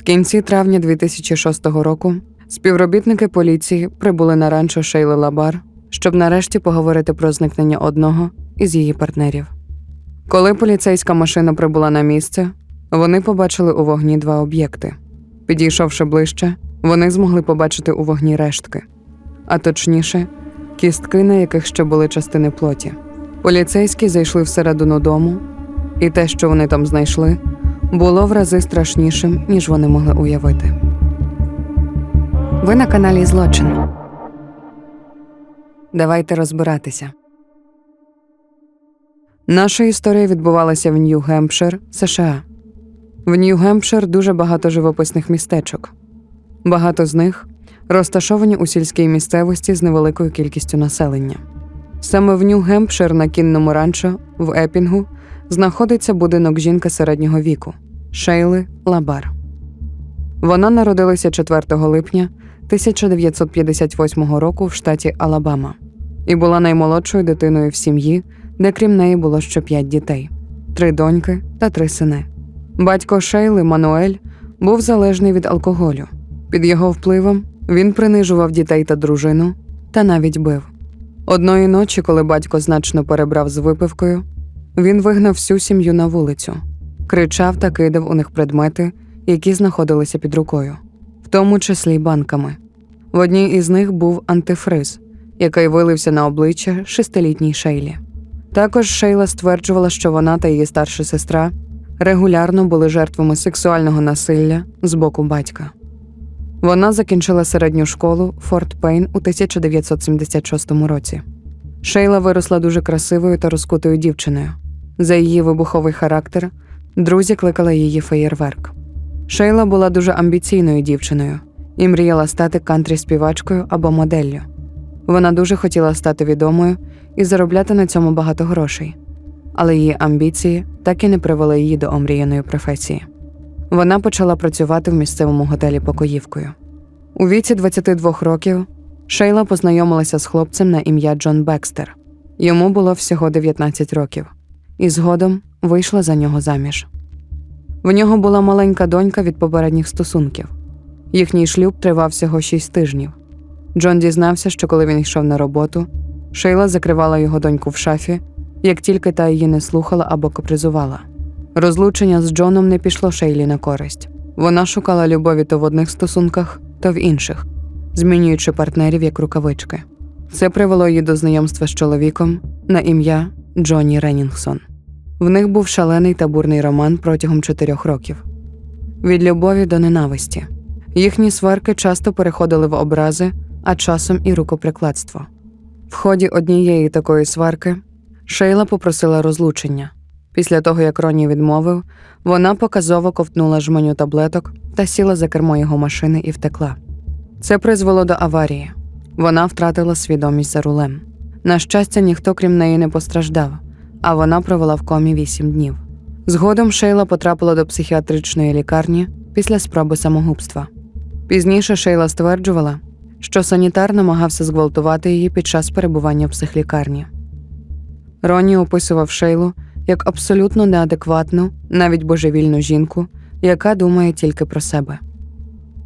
В кінці травня 2006 року співробітники поліції прибули на ранчо Шейли Лабар, щоб нарешті поговорити про зникнення одного із її партнерів. Коли поліцейська машина прибула на місце, вони побачили у вогні два об'єкти. Підійшовши ближче, вони змогли побачити у вогні рештки, а точніше, кістки, на яких ще були частини плоті. Поліцейські зайшли всередину дому, і те, що вони там знайшли, було в рази страшнішим, ніж вони могли уявити. Ви на каналі Злочин. Давайте розбиратися. Наша історія відбувалася в Нью-Гемпшир, США. В Нью-Гемпшир дуже багато живописних містечок. Багато з них розташовані у сільській місцевості з невеликою кількістю населення. Саме в Нью-Гемпшир на кінному ранчо в Епінгу знаходиться будинок жінки середнього віку Шейли Лабар. Вона народилася 4 липня 1958 року в штаті Алабама і була наймолодшою дитиною в сім'ї, де крім неї було ще п'ять дітей три доньки та три сини. Батько Шейли Мануель був залежний від алкоголю. Під його впливом він принижував дітей та дружину та навіть бив. Одної ночі, коли батько значно перебрав з випивкою, він вигнав всю сім'ю на вулицю, кричав та кидав у них предмети, які знаходилися під рукою, в тому числі й банками. В одній із них був антифриз, який вилився на обличчя шестилітній Шейлі. Також Шейла стверджувала, що вона та її старша сестра регулярно були жертвами сексуального насилля з боку батька. Вона закінчила середню школу Форт Пейн у 1976 році. Шейла виросла дуже красивою та розкутою дівчиною. За її вибуховий характер друзі кликали її феєрверк. Шейла була дуже амбіційною дівчиною і мріяла стати кантрі-співачкою або моделлю. Вона дуже хотіла стати відомою і заробляти на цьому багато грошей, але її амбіції так і не привели її до омріяної професії. Вона почала працювати в місцевому готелі покоївкою. У віці 22 років Шейла познайомилася з хлопцем на ім'я Джон Бекстер. Йому було всього 19 років, і згодом вийшла за нього заміж. В нього була маленька донька від попередніх стосунків. Їхній шлюб тривав всього 6 тижнів. Джон дізнався, що коли він йшов на роботу, Шейла закривала його доньку в шафі, як тільки та її не слухала або капризувала. Розлучення з Джоном не пішло Шейлі на користь. Вона шукала любові то в одних стосунках, то в інших, змінюючи партнерів як рукавички. Це привело її до знайомства з чоловіком на ім'я Джонні Ренінгсон. В них був шалений та бурний роман протягом чотирьох років. Від любові до ненависті. Їхні сварки часто переходили в образи, а часом і рукоприкладство. В ході однієї такої сварки Шейла попросила розлучення. Після того, як Роні відмовив, вона показово ковтнула жменю таблеток та сіла за кермо його машини і втекла. Це призвело до аварії. Вона втратила свідомість за рулем. На щастя, ніхто крім неї не постраждав, а вона провела в комі вісім днів. Згодом Шейла потрапила до психіатричної лікарні після спроби самогубства. Пізніше Шейла стверджувала, що санітар намагався зґвалтувати її під час перебування в психлікарні. Роні описував Шейлу як абсолютно неадекватну, навіть божевільну жінку, яка думає тільки про себе.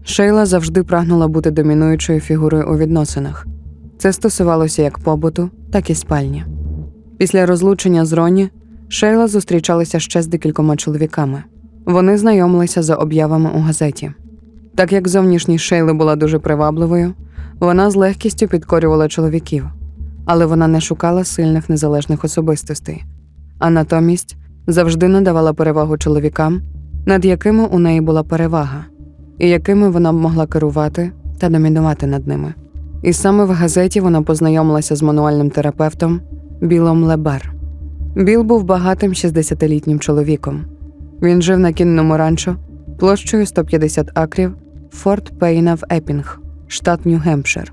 Шейла завжди прагнула бути домінуючою фігурою у відносинах. Це стосувалося як побуту, так і спальні. Після розлучення з Роні Шейла зустрічалася ще з декількома чоловіками. Вони знайомилися за об'явами у газеті. Так як зовнішність Шейли була дуже привабливою, вона з легкістю підкорювала чоловіків, але вона не шукала сильних незалежних особистостей, а натомість завжди надавала перевагу чоловікам, над якими у неї була перевага, і якими вона б могла керувати та домінувати над ними. І саме в газеті вона познайомилася з мануальним терапевтом Білом Лебар. Біл був багатим 60-літнім чоловіком. Він жив на кінному ранчо площею 150 акрів Форт Пейна в Епінг, штат Нью-Гемпшир.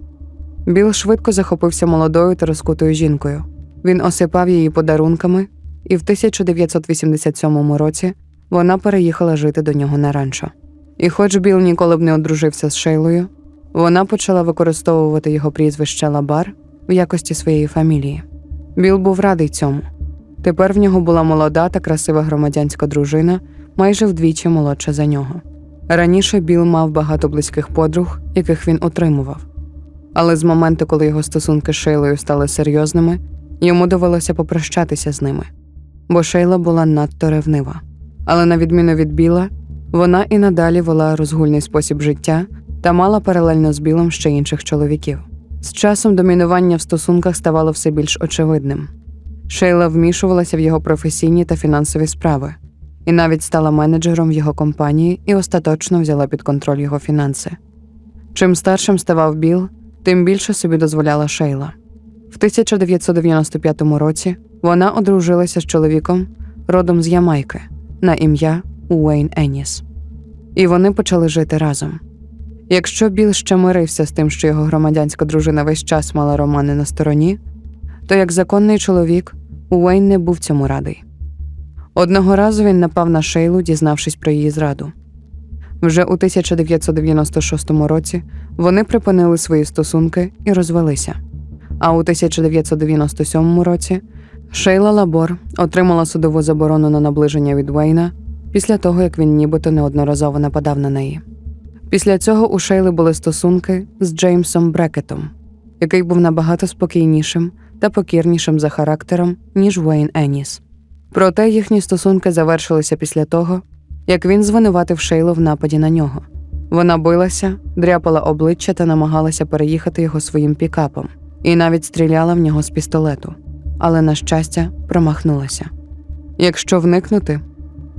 Біл швидко захопився молодою та розкутою жінкою. Він осипав її подарунками, і в 1987 році вона переїхала жити до нього на ранчо. І хоч Біл ніколи б не одружився з Шейлою, вона почала використовувати його прізвище Лабар в якості своєї фамілії. Біл був радий цьому. Тепер в нього була молода та красива громадянська дружина, майже вдвічі молодша за нього. Раніше Біл мав багато близьких подруг, яких він отримував. Але з моменту, коли його стосунки з Шейлою стали серйозними, йому довелося попрощатися з ними, бо Шейла була надто ревнива. Але на відміну від Біла, вона і надалі вела розгульний спосіб життя та мала паралельно з Білом ще інших чоловіків. З часом домінування в стосунках ставало все більш очевидним. Шейла вмішувалася в його професійні та фінансові справи, і навіть стала менеджером в його компанії і остаточно взяла під контроль його фінанси. Чим старшим ставав Біл, тим більше собі дозволяла Шейла. В 1995 році вона одружилася з чоловіком родом з Ямайки на ім'я Уейн Еніс. І вони почали жити разом. Якщо Біл ще мирився з тим, що його громадянська дружина весь час мала романи на стороні, то як законний чоловік Уейн не був цьому радий. Одного разу він напав на Шейлу, дізнавшись про її зраду. Вже у 1996 році вони припинили свої стосунки і розвелися. А у 1997 році Шейла Лабор отримала судову заборону на наближення від Вейна після того, як він нібито неодноразово нападав на неї. Після цього у Шейли були стосунки з Джеймсом Брекетом, який був набагато спокійнішим та покірнішим за характером, ніж Вейн Еніс. Проте їхні стосунки завершилися після того, як він звинуватив Шейлу в нападі на нього. Вона билася, дряпала обличчя та намагалася переїхати його своїм пікапом, і навіть стріляла в нього з пістолету, але, на щастя, промахнулася. Якщо вникнути,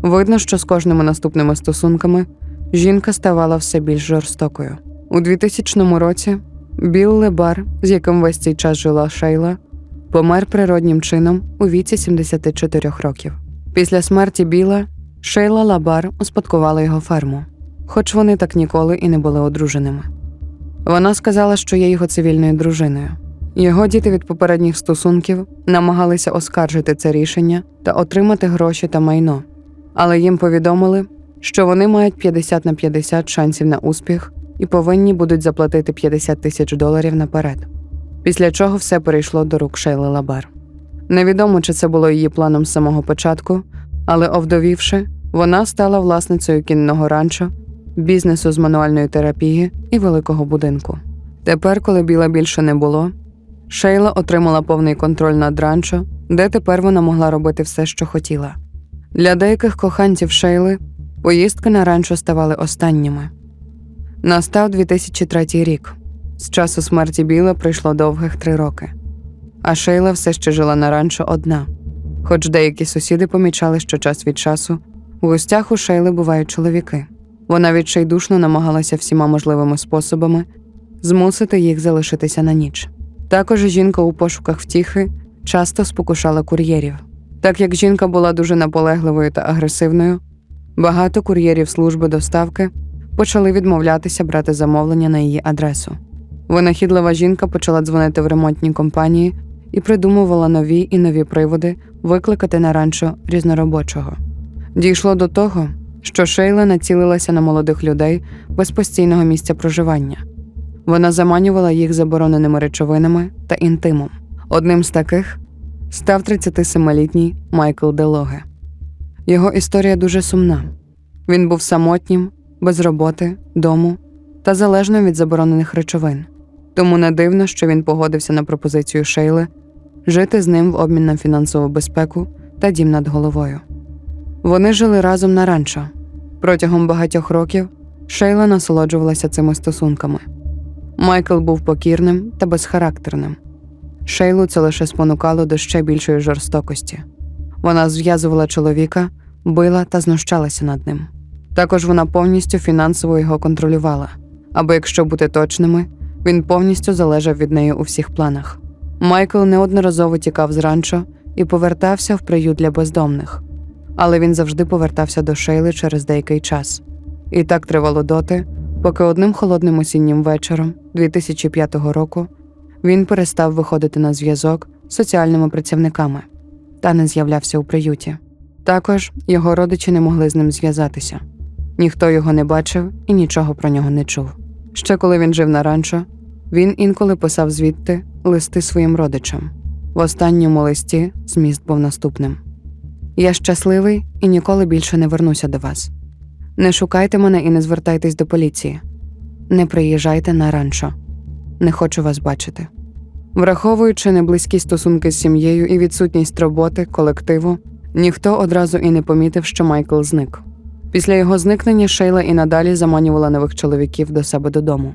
видно, що з кожними наступними стосунками жінка ставала все більш жорстокою. У 2000 році Білл Лебар, з яким весь цей час жила Шейла, помер природнім чином у віці 74 років. Після смерті Біла Шейла Лабар успадкувала його ферму, хоч вони так ніколи і не були одруженими. Вона сказала, що є його цивільною дружиною. Його діти від попередніх стосунків намагалися оскаржити це рішення та отримати гроші та майно, але їм повідомили, що вони мають 50 на 50 шансів на успіх і повинні будуть заплатити 50 тисяч доларів наперед. Після чого все перейшло до рук Шейли Лабар. Невідомо, чи це було її планом з самого початку, але овдовівши, вона стала власницею кінного ранчо, бізнесу з мануальної терапії і великого будинку. Тепер, коли біла більше не було, Шейла отримала повний контроль над ранчо, де тепер вона могла робити все, що хотіла. Для деяких коханців Шейли поїздки на ранчо ставали останніми. Настав 2003 рік. З часу смерті Біла пройшло довгих три роки. А Шейла все ще жила на ранчо одна, хоч деякі сусіди помічали, що час від часу в гостях у Шейли бувають чоловіки. Вона відчайдушно намагалася всіма можливими способами змусити їх залишитися на ніч. Також жінка у пошуках втіхи часто спокушала кур'єрів. Так як жінка була дуже наполегливою та агресивною, багато кур'єрів служби доставки почали відмовлятися брати замовлення на її адресу. Винахідлива жінка почала дзвонити в ремонтні компанії і придумувала нові і нові приводи викликати на ранчо різноробочого. Дійшло до того, що Шейла націлилася на молодих людей без постійного місця проживання. Вона заманювала їх забороненими речовинами та інтимом. Одним з таких став 37-літній Майкл Делоге. Його історія дуже сумна. Він був самотнім, без роботи, дому та залежним від заборонених речовин. Тому не дивно, що він погодився на пропозицію Шейли жити з ним в обмін на фінансову безпеку та дім над головою. Вони жили разом на ранчо. Протягом багатьох років Шейла насолоджувалася цими стосунками. Майкл був покірним та безхарактерним. Шейлу це лише спонукало до ще більшої жорстокості. Вона зв'язувала чоловіка, била та знущалася над ним. Також вона повністю фінансово його контролювала, або, якщо бути точними, він повністю залежав від неї у всіх планах. Майкл неодноразово тікав з ранчо і повертався в приют для бездомних, але він завжди повертався до Шейли через деякий час. І так тривало доти, поки одним холодним осіннім вечором 2005 року він перестав виходити на зв'язок з соціальними працівниками та не з'являвся у приюті. Також його родичі не могли з ним зв'язатися. Ніхто його не бачив і нічого про нього не чув. Ще коли він жив на ранчо, він інколи писав звідти листи своїм родичам. В останньому листі зміст був наступним: Я щасливий і ніколи більше не вернуся до вас. Не шукайте мене і не звертайтесь до поліції. Не приїжджайте на ранчо. Не хочу вас бачити. Враховуючи неблизькі стосунки з сім'єю і відсутність роботи, колективу, ніхто одразу і не помітив, що Майкл зник. Після його зникнення Шейла і надалі заманювала нових чоловіків до себе додому.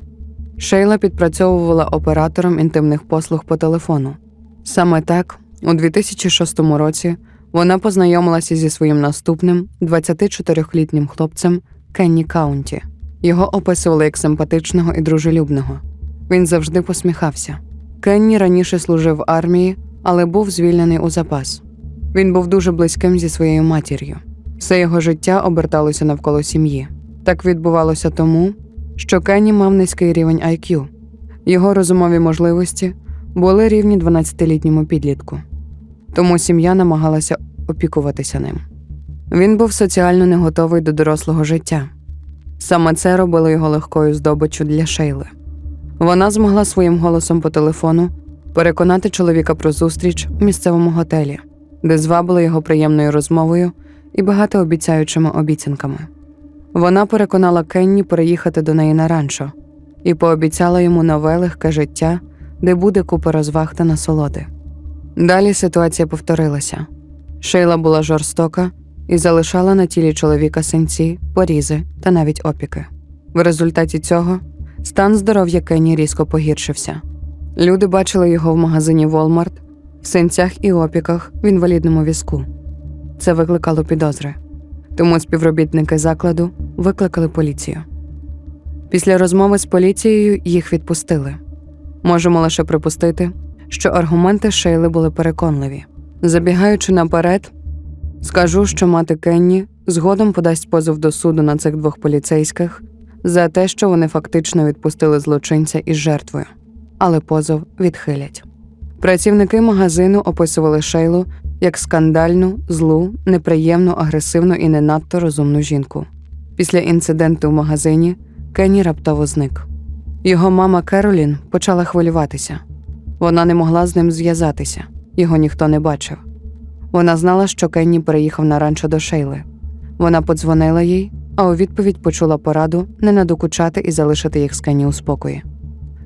Шейла підпрацьовувала оператором інтимних послуг по телефону. Саме так, у 2006 році, вона познайомилася зі своїм наступним 24-літнім хлопцем Кенні Каунті. Його описували як симпатичного і дружелюбного. Він завжди посміхався. Кенні раніше служив в армії, але був звільнений у запас. Він був дуже близьким зі своєю матір'ю. Все його життя оберталося навколо сім'ї. Так відбувалося тому, що Кенні мав низький рівень IQ. Його розумові можливості були рівні 12-літньому підлітку. Тому сім'я намагалася опікуватися ним. Він був соціально не готовий до дорослого життя. Саме це робило його легкою здобиччю для Шейли. Вона змогла своїм голосом по телефону переконати чоловіка про зустріч у місцевому готелі, де звабила його приємною розмовою і багатообіцяючими обіцянками. Вона переконала Кенні переїхати до неї на ранчо і пообіцяла йому нове легке життя, де буде купа розваг та насолоди. Далі ситуація повторилася. Шейла була жорстока і залишала на тілі чоловіка синці, порізи та навіть опіки. В результаті цього стан здоров'я Кенні різко погіршився. Люди бачили його в магазині Walmart, в синцях і опіках в інвалідному візку. Це викликало підозри. Тому співробітники закладу викликали поліцію. Після розмови з поліцією їх відпустили. Можемо лише припустити, що аргументи Шейли були переконливі. Забігаючи наперед, скажу, що мати Кенні згодом подасть позов до суду на цих двох поліцейських за те, що вони фактично відпустили злочинця із жертвою, але позов відхилять. Працівники магазину описували Шейлу як скандальну, злу, неприємну, агресивну і не надто розумну жінку. Після інциденту в магазині Кенні раптово зник. Його мама Керолін почала хвилюватися. Вона не могла з ним зв'язатися, його ніхто не бачив. Вона знала, що Кенні переїхав на ранчо до Шейли. Вона подзвонила їй, а у відповідь почула пораду не надокучати і залишити їх з Кенні у спокої.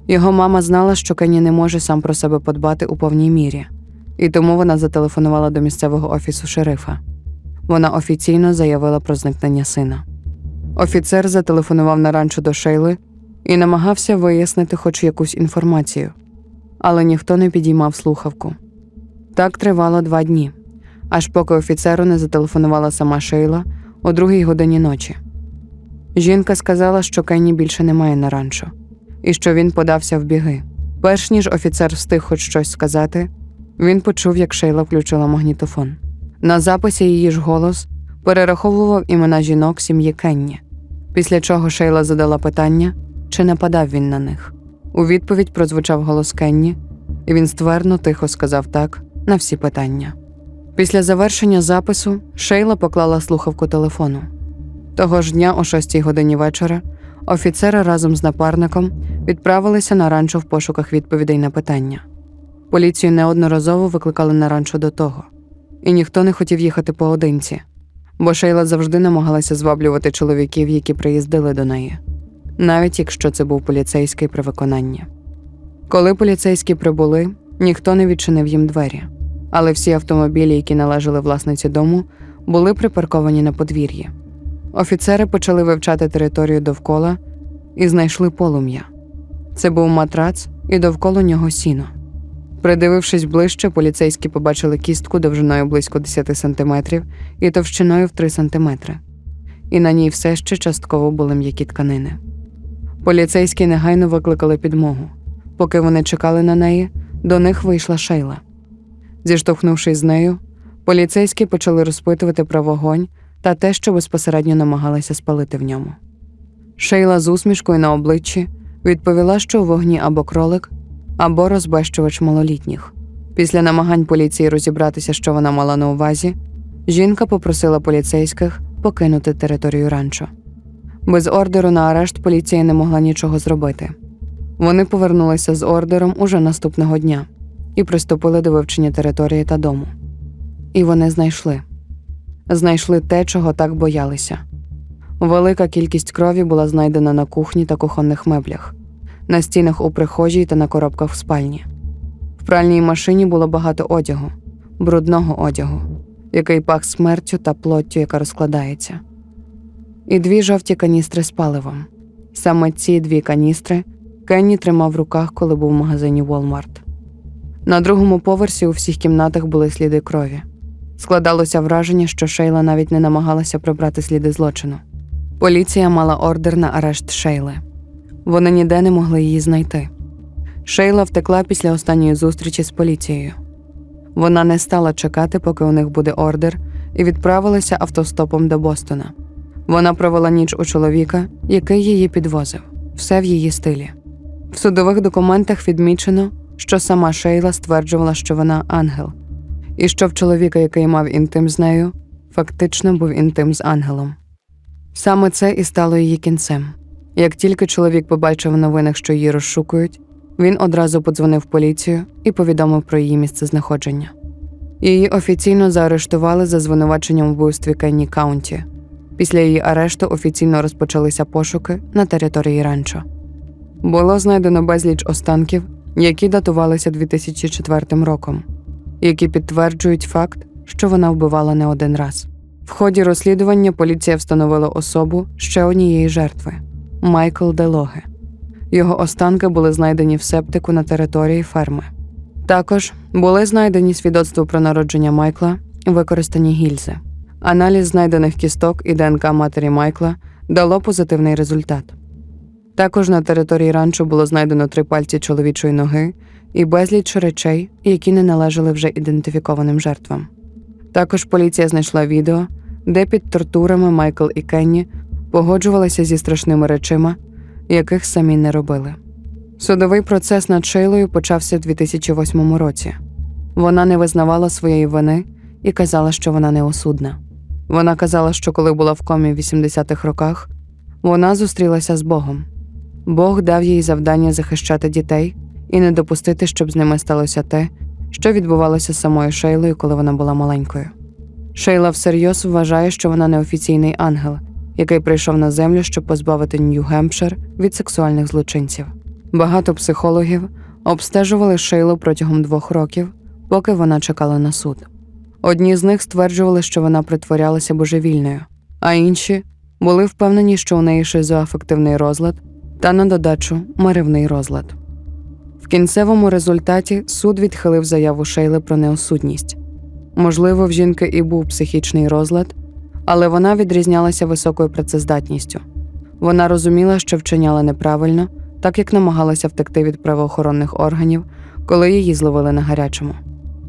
Його мама знала, що Кенні не може сам про себе подбати у повній мірі, і тому вона зателефонувала до місцевого офісу шерифа. Вона офіційно заявила про зникнення сина. Офіцер зателефонував на ранчо до Шейли і намагався вияснити хоч якусь інформацію, але ніхто не підіймав слухавку. Так тривало два дні, аж поки офіцеру не зателефонувала сама Шейла о другій годині ночі. Жінка сказала, що Кенні більше немає на ранчо, і що він подався в біги. Перш ніж офіцер встиг хоч щось сказати, він почув, як Шейла включила магнітофон. На записі її ж голос перераховував імена жінок сім'ї Кенні, після чого Шейла задала питання, чи нападав він на них. У відповідь прозвучав голос Кенні, і він ствердно тихо сказав так на всі питання. Після завершення запису Шейла поклала слухавку телефону. Того ж дня, о 6 годині вечора, офіцери разом з напарником відправилися на ранчо в пошуках відповідей на питання. Поліцію неодноразово викликали на ранчо до того, і ніхто не хотів їхати поодинці, бо Шейла завжди намагалася зваблювати чоловіків, які приїздили до неї, навіть якщо це був поліцейський при виконанні. Коли поліцейські прибули, ніхто не відчинив їм двері, але всі автомобілі, які належали власниці дому, були припарковані на подвір'ї. Офіцери почали вивчати територію довкола і знайшли полум'я. Це був матрац і довкола нього сіно. Придивившись ближче, поліцейські побачили кістку довжиною близько 10 сантиметрів і товщиною в 3 сантиметри. І на ній все ще частково були м'які тканини. Поліцейські негайно викликали підмогу. Поки вони чекали на неї, до них вийшла Шейла. Зіштовхнувшись з нею, поліцейські почали розпитувати про вогонь та те, що безпосередньо намагалися спалити в ньому. Шейла з усмішкою на обличчі відповіла, що у вогні або кролик, або розбещувач малолітніх. Після намагань поліції розібратися, що вона мала на увазі, жінка попросила поліцейських покинути територію ранчо. Без ордеру на арешт поліція не могла нічого зробити. Вони повернулися з ордером уже наступного дня і приступили до вивчення території та дому. І вони знайшли знайшли те, чого так боялися. Велика кількість крові була знайдена на кухні та кухонних меблях, на стінах у прихожій та на коробках в спальні. В пральній машині було багато одягу, брудного одягу, який пах смертю та плоттю, яка розкладається. І дві жовті каністри з паливом. Саме ці дві каністри Кенні тримав в руках, коли був в магазині Walmart. На другому поверсі у всіх кімнатах були сліди крові. Складалося враження, що Шейла навіть не намагалася прибрати сліди злочину. Поліція мала ордер на арешт Шейли. Вони ніде не могли її знайти. Шейла втекла після останньої зустрічі з поліцією. Вона не стала чекати, поки у них буде ордер, і відправилася автостопом до Бостона. Вона провела ніч у чоловіка, який її підвозив, все в її стилі. В судових документах відмічено, що сама Шейла стверджувала, що вона ангел, і що в чоловіка, який мав інтим з нею, фактично був інтим з ангелом. Саме це і стало її кінцем. Як тільки чоловік побачив новинах, що її розшукують, він одразу подзвонив поліцію і повідомив про її місцезнаходження. Її офіційно заарештували за звинуваченням вбивстві Кенні Каунті. Після її арешту офіційно розпочалися пошуки на території ранчо. Було знайдено безліч останків, які датувалися 2004 роком, які підтверджують факт, що вона вбивала не один раз. В ході розслідування поліція встановила особу ще однієї жертви Майкл Делоге. Його останки були знайдені в септику на території ферми. Також були знайдені свідоцтво про народження Майкла, використані гільзи. Аналіз знайдених кісток і ДНК матері Майкла дало позитивний результат. Також на території ранчо було знайдено три пальці чоловічої ноги і безліч речей, які не належали вже ідентифікованим жертвам. Також поліція знайшла відео, де під тортурами Майкл і Кенні погоджувалися зі страшними речима, яких самі не робили. Судовий процес над Шейлою почався в 2008 році. Вона не визнавала своєї вини і казала, що вона неосудна. Вона казала, що коли була в комі в 80-х роках, вона зустрілася з Богом. Бог дав їй завдання захищати дітей і не допустити, щоб з ними сталося те, що відбувалося з самою Шейлою, коли вона була маленькою. Шейла всерйоз вважає, що вона неофіційний ангел, який прийшов на землю, щоб позбавити Нью-Гемпшир від сексуальних злочинців. Багато психологів обстежували Шейлу протягом двох років, поки вона чекала на суд. Одні з них стверджували, що вона притворялася божевільною, а інші були впевнені, що у неї шизоафективний розлад та на додачу маривний розлад. В кінцевому результаті суд відхилив заяву Шейли про неосудність. Можливо, в жінки і був психічний розлад, але вона відрізнялася високою працездатністю. Вона розуміла, що вчиняла неправильно, так як намагалася втекти від правоохоронних органів, коли її зловили на гарячому.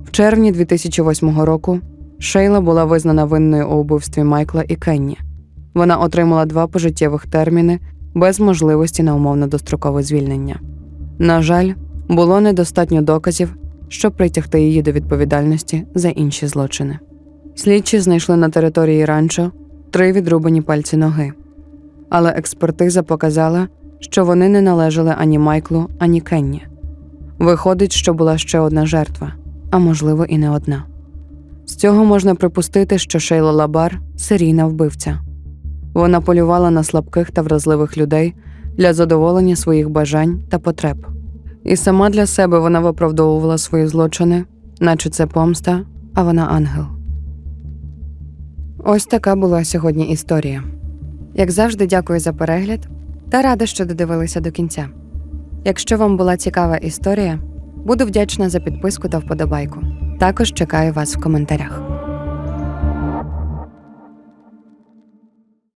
В червні 2008 року Шейла була визнана винною у вбивстві Майкла і Кенні. Вона отримала два пожиттєвих терміни без можливості на умовно дострокове звільнення. На жаль, було недостатньо доказів, щоб притягти її до відповідальності за інші злочини. Слідчі знайшли на території ранчо три відрубані пальці ноги, але експертиза показала, що вони не належали ані Майклу, ані Кенні. Виходить, що була ще одна жертва, а можливо, і не одна. З цього можна припустити, що Шейла Лабар серійна вбивця. Вона полювала на слабких та вразливих людей для задоволення своїх бажань та потреб. І сама для себе вона виправдовувала свої злочини, наче це помста, а вона ангел. Ось така була сьогодні історія. Як завжди, дякую за перегляд та рада, що додивилися до кінця. Якщо вам була цікава історія, буду вдячна за підписку та вподобайку. Також чекаю вас в коментарях.